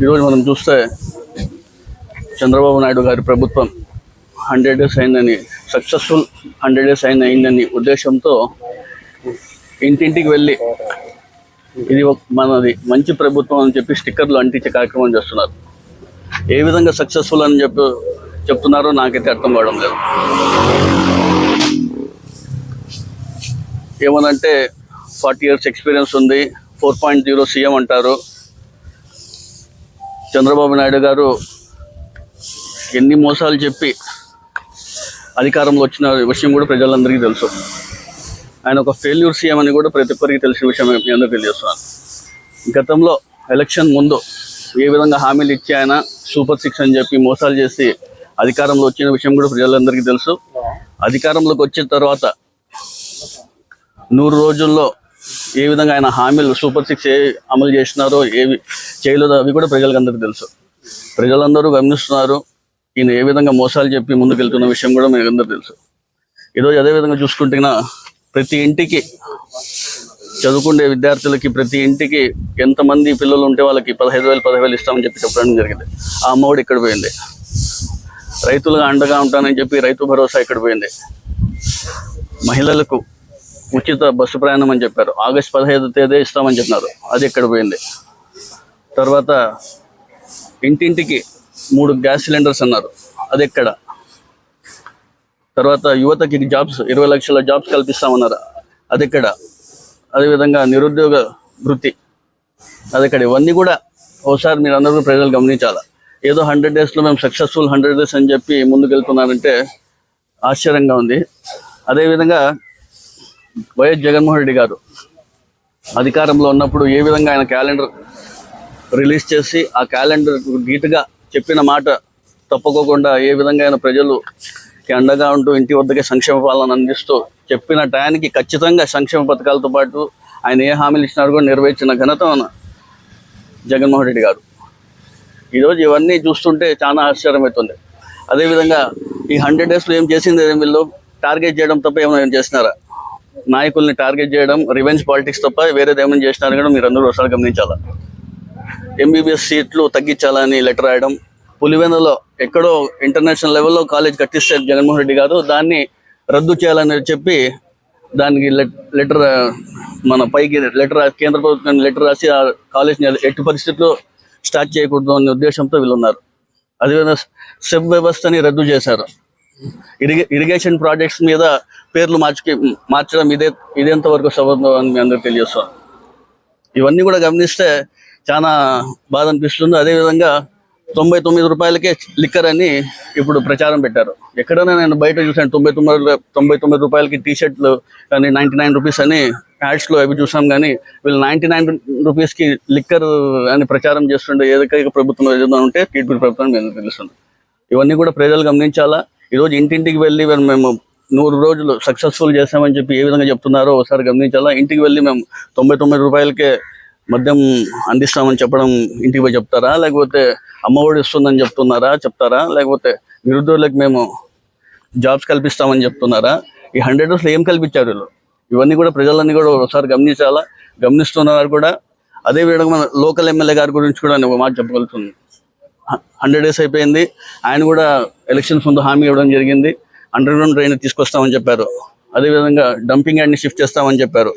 ఈరోజు మనం చూస్తే చంద్రబాబు నాయుడు గారి ప్రభుత్వం హండ్రెడ్ డేస్ అయిందని సక్సెస్ఫుల్ హండ్రెడ్ డేస్ అయిన అయిందని ఉద్దేశంతో ఇంటింటికి వెళ్ళి ఇది ఒక మనది మంచి ప్రభుత్వం అని చెప్పి స్టిక్కర్లు అంటించే కార్యక్రమం చేస్తున్నారు. ఏ విధంగా సక్సెస్ఫుల్ అని చెప్పి చెప్తున్నారో నాకైతే అర్థం కావడం లేదు. ఏమనంటే ఫార్టీ ఇయర్స్ ఎక్స్పీరియన్స్ ఉంది ఫోర్ పాయింట్ జీరో సీఎం అంటారు. చంద్రబాబు నాయుడు గారు ఎన్ని మోసాలు చెప్పి అధికారంలో వచ్చిన విషయం కూడా ప్రజలందరికీ తెలుసు. ఆయన ఒక ఫెయిల్యూర్ సీఎం అని కూడా ప్రతి ఒక్కరికి తెలిసిన విషయం మీ అందరూ తెలియజేస్తున్నాను. గతంలో ఎలక్షన్ ముందు ఏ విధంగా హామీలు ఇచ్చి ఆయన సూపర్ సిక్స్ అని చెప్పి మోసాలు చేసి అధికారంలో వచ్చిన విషయం కూడా ప్రజలందరికీ తెలుసు. అధికారంలోకి వచ్చిన తర్వాత నూరు రోజుల్లో ఏ విధంగా ఆయన హామీలు సూపర్ సిక్స్ ఏ అమలు చేసినారో ఏవి చేయలేదో అవి కూడా ప్రజలకు అందరికీ తెలుసు. ప్రజలందరూ గమనిస్తున్నారు. ఈయన ఏ విధంగా మోసాలు చెప్పి ముందుకు వెళ్తున్న విషయం కూడా మీకు అందరూ తెలుసు. ఈరోజు అదే విధంగా చూసుకుంటే ప్రతి ఇంటికి చదువుకునే విద్యార్థులకి ప్రతి ఇంటికి ఎంతమంది పిల్లలు ఉంటే వాళ్ళకి పదహైదు వేలు పదహైదు వేలు ఇస్తామని చెప్పి చెప్పడం జరిగింది. ఆ అమ్మఒడి ఇక్కడ పోయింది. రైతులుగా అండగా ఉంటానని చెప్పి రైతు భరోసా ఇక్కడ పోయింది. మహిళలకు ఉచిత బస్సు ప్రయాణం అని చెప్పారు. ఆగస్ట్ పదహైదు తేదీ ఇస్తామని చెప్పినారు. అది ఎక్కడ పోయింది. తర్వాత ఇంటింటికి మూడు గ్యాస్ సిలిండర్స్ అన్నారు. అది ఎక్కడ? తర్వాత యువతకి జాబ్స్ ఇరవై లక్షల జాబ్స్ కల్పిస్తామన్నారు. అది ఎక్కడ? అదేవిధంగా నిరుద్యోగ వృత్తి. అది ఎక్కడ? ఇవన్నీ కూడా ఒకసారి మీరు అందరూ ప్రజలు గమనించాలా? ఏదో హండ్రెడ్ డేస్లో మేము సక్సెస్ఫుల్ హండ్రెడ్ డేస్ అని చెప్పి ముందుకు వెళ్తున్నారంటే ఆశ్చర్యంగా ఉంది. అదేవిధంగా వైఎస్ జగన్మోహన్ రెడ్డి గారు అధికారంలో ఉన్నప్పుడు ఏ విధంగా ఆయన క్యాలెండర్ రిలీజ్ చేసి ఆ క్యాలెండర్ గీటుగా చెప్పిన మాట తప్పుకోకుండా ఏ విధంగా ఆయన ప్రజలు అండగా ఉంటూ ఇంటి వద్దకే సంక్షేమ పాలన అందిస్తూ చెప్పిన టయానికి ఖచ్చితంగా సంక్షేమ పథకాలతో పాటు ఆయన ఏ హామీలు ఇచ్చినారు కూడా నెరవేర్చిన ఘనత జగన్మోహన్ రెడ్డి గారు. ఈరోజు ఇవన్నీ చూస్తుంటే చాలా ఆశ్చర్యమవుతుంది అదేవిధంగా ఈ హండ్రెడ్ డేస్లో ఏం చేసింది ఏం వీళ్ళు టార్గెట్ చేయడం తప్ప ఏమైనా చేసినారా? నాయకుల్ని టార్గెట్ చేయడం రివెంజ్ పాలిటిక్స్ తప్ప వేరేది ఏమైనా చేసినారు కూడా మీరు అందరూ ఒకసారి గమనించాలా? ఎంబీబీఎస్ సీట్లు తగ్గించాలని లెటర్ రాయడం పులివెందులో ఎక్కడో ఇంటర్నేషనల్ లెవెల్లో కాలేజ్ కట్టిస్తే జగన్మోహన్ రెడ్డి గారు దాన్ని రద్దు చేయాలని చెప్పి దానికి లెటర్ మన పైకి లెటర్ కేంద్ర ప్రభుత్వం లెటర్ రాసి ఆ కాలేజ్ని ఎట్టి పరిస్థితుల్లో స్టార్ట్ చేయకూడదు అనే ఉద్దేశంతో వీళ్ళు ఉన్నారు అదేవిధంగా సెబ్ వ్యవస్థని రద్దు చేశారు. ఇరిగే ఇరిగేషన్ ప్రాజెక్ట్స్ మీద పేర్లు మార్చి మార్చడం ఇదే ఇదేంత వరకు సబద్ధం అని మీ అందరికి తెలియజేస్తాను ఇవన్నీ కూడా గమనిస్తే చాలా బాధ అనిపిస్తుంది. అదేవిధంగా తొంభై తొమ్మిది రూపాయలకే లిక్కర్ అని ఇప్పుడు ప్రచారం పెట్టారు. ఎక్కడైనా నేను బయట చూసాను తొంభై తొమ్మిది తొంభై తొమ్మిది రూపాయలకి టీ షర్ట్లు కానీ నైంటీ నైన్ రూపీస్ అని యాడ్స్లో అవి చూసాం కానీ వీళ్ళు నైంటీ నైన్ రూపీస్కి లిక్కర్ అని ప్రచారం చేస్తుండే ఏదైనా ప్రభుత్వం ఏదైనా ఉంటే టీడీపీ ప్రభుత్వం తెలుస్తుంది. ఇవన్నీ కూడా ప్రజలు గమనించాలా? ఈరోజు ఇంటింటికి వెళ్ళి మేము- మేము నూరు రోజులు సక్సెస్ఫుల్ చేసామని చెప్పి ఏ విధంగా చెప్తున్నారో ఒకసారి గమనించాలా? ఇంటికి వెళ్ళి మేము తొంభై తొమ్మిది రూపాయలకే మద్యం అందిస్తామని చెప్పడం ఇంటికి పోయి చెప్తారా? లేకపోతే అమ్మఒడి ఇస్తుందని చెప్తున్నారా? చెప్తారా? లేకపోతే నిరుద్యోగులకు మేము జాబ్స్ కల్పిస్తామని చెప్తున్నారా? ఈ హండ్రెడ్ డేస్లో ఏం కల్పించారు వీళ్ళు? ఇవన్నీ కూడా ప్రజలన్నీ కూడా ఒకసారి గమనించాలా? గమనిస్తున్నారు కూడా. అదే విధంగా మన లోకల్ ఎమ్మెల్యే గారి గురించి కూడా నేను మాట చెప్పగలుగుతుంది హండ్రెడ్ డేస్ అయిపోయింది. ఆయన కూడా ఎలక్షన్స్ ముందు హామీ ఇవ్వడం జరిగింది. అండర్ గ్రౌండ్ ట్రైన్ తీసుకొస్తామని చెప్పారు. అదేవిధంగా డంపింగ్ యార్డ్ని షిఫ్ట్ చేస్తామని చెప్పారు.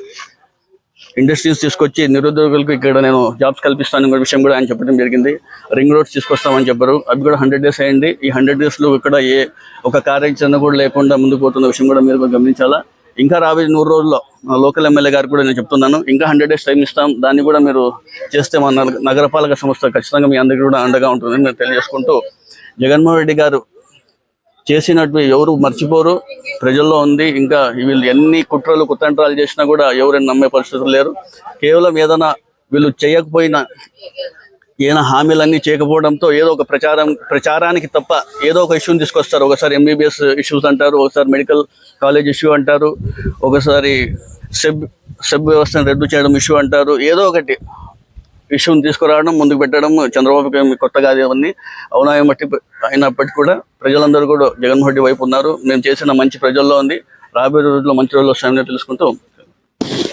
ఇండస్ట్రీస్ తీసుకొచ్చి నిరుద్యోగులకు ఇక్కడ నేను జాబ్స్ కల్పిస్తాను విషయం కూడా ఆయన చెప్పడం జరిగింది. రింగ్ రోడ్స్ తీసుకొస్తామని చెప్పారు. అవి కూడా హండ్రెడ్ డేస్ అయింది ఈ హండ్రెడ్ డేస్లో ఇక్కడ ఏ ఒక కార్యాచరణ కూడా లేకుండా ముందుకు పోతున్న విషయం కూడా మీరు గమనించాలా? ఇంకా రాబోయే నూరు రోజుల్లో లోకల్ ఎమ్మెల్యే గారు కూడా నేను చెప్తున్నాను. ఇంకా హండ్రెడ్ డేస్ టైం ఇస్తాం. దాన్ని కూడా మీరు చేస్తే మన నగరపాలక సంస్థ ఖచ్చితంగా మీ అందరికీ కూడా అండగా ఉంటుందని నేను తెలియజేసుకుంటూ జగన్మోహన్ రెడ్డి గారు చేసినట్టు ఎవరు మర్చిపోరు. ప్రజల్లో ఉంది. ఇంకా వీళ్ళు ఎన్ని కుట్రలు కుతంత్రాలు చేసినా కూడా ఎవరైనా నమ్మే పరిస్థితులు లేరు. కేవలం ఏదైనా వీళ్ళు చేయకపోయినా ఈయన హామీలన్నీ చేయకపోవడంతో ఏదో ఒక ప్రచారం ప్రచారానికి తప్ప ఏదో ఒక ఇష్యూని తీసుకొస్తారు. ఒకసారి ఎంబీబీఎస్ ఇష్యూస్ అంటారు ఒకసారి మెడికల్ కాలేజ్ ఇష్యూ అంటారు ఒకసారి సెబ్ సెబ్ వ్యవస్థను రద్దు చేయడం ఇష్యూ అంటారు. ఏదో ఒకటి ఇష్యూని తీసుకురావడం ముందుకు పెట్టడం చంద్రబాబుకి కొత్తగా అవన్నీ అవునాయం బట్టి అయినప్పటికీ కూడా ప్రజలందరూ కూడా జగన్మోహన్ రెడ్డి వైపు ఉన్నారు. మేము చేసిన మంచి ప్రజల్లో ఉంది. రాబోయే రోజుల్లో మంచి రోజులు వస్తాయని తెలుసుకుంటూ